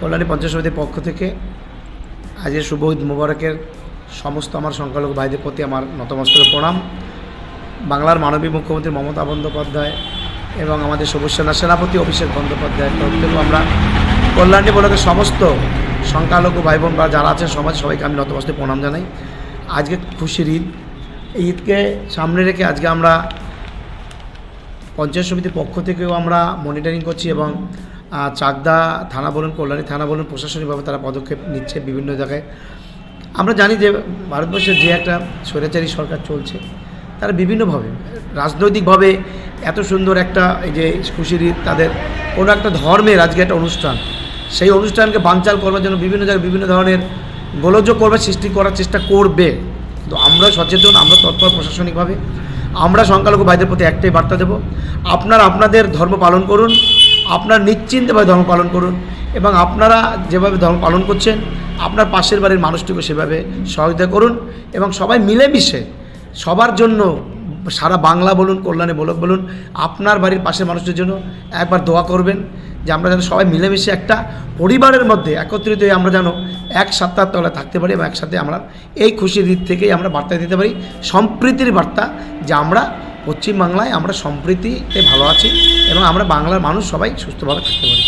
কল্যাণী পঞ্চায়েত সমিতির পক্ষ থেকে আজকের শুভ ঈদ মুবারকের সমস্ত আমার সংখ্যালঘু ভাইদের প্রতি আমার নতমস্তকে প্রণাম। বাংলার মাননীয় মুখ্যমন্ত্রী মমতা বন্দ্যোপাধ্যায় এবং আমাদের সবুজ সেনা সেনাপতি অভিষেক বন্দ্যোপাধ্যায়ের তরফ থেকেও আমরা কল্যাণী ব্লকের সমস্ত সংখ্যালঘু ভাই বোন বা যারা আছেন সমাজ, সবাইকে আমি নতমস্তে প্রণাম জানাই। আজকে খুশির ঈদ। এই ঈদকে সামনে রেখে আজকে আমরা পঞ্চায়েত সমিতির পক্ষ থেকেও আমরা মনিটরিং করছি এবং চাকদা থানা বলুন, কল্যাণী থানা বলুন, প্রশাসনিকভাবে তারা পদক্ষেপ নিচ্ছে বিভিন্ন জায়গায়। আমরা জানি যে ভারতবর্ষের যে একটা স্বৈরাচারী সরকার চলছে, তারা বিভিন্নভাবে, রাজনৈতিকভাবে এত সুন্দর একটা এই যে খুশির তাদের কোনো একটা ধর্মের আজকে একটা অনুষ্ঠান, সেই অনুষ্ঠানকে বানচাল করবার জন্য বিভিন্ন জায়গায় বিভিন্ন ধরনের গোলযোগ করবার সৃষ্টি করার চেষ্টা করবে। তো আমরা সচেতন, আমরা তৎপর প্রশাসনিকভাবে, আমরা সংখ্যালঘু ভাইদের প্রতি একটাই বার্তা দেব, আপনারা আপনাদের ধর্ম পালন করুন আপনার নিশ্চিন্তভাবে ধর্ম পালন করুন এবং আপনারা যেভাবে ধর্ম পালন করছেন, আপনার পাশের বাড়ির মানুষটিকে সেভাবে সহযোগিতা করুন এবং সবাই মিলেমিশে সবার জন্য সারা বাংলা বলুন, কল্যাণে বলক বলুন, আপনার বাড়ির পাশের মানুষদের জন্য একবার দোয়া করবেন যে আমরা যেন সবাই মিলেমিশে একটা পরিবারের মধ্যে একত্রিত হয়ে আমরা যেন এক সপ্তাহ তলে থাকতে পারি এবং একসাথে আমরা এই খুশির দিক থেকেই আমরা বার্তা দিতে পারি, সম্প্রীতির বার্তা যে আমরা পশ্চিমবাংলায় আমরা সম্প্রীতিতে ভালো আছি এবং আমরা বাংলার মানুষ সবাই সুস্থভাবে থাকতে পারি।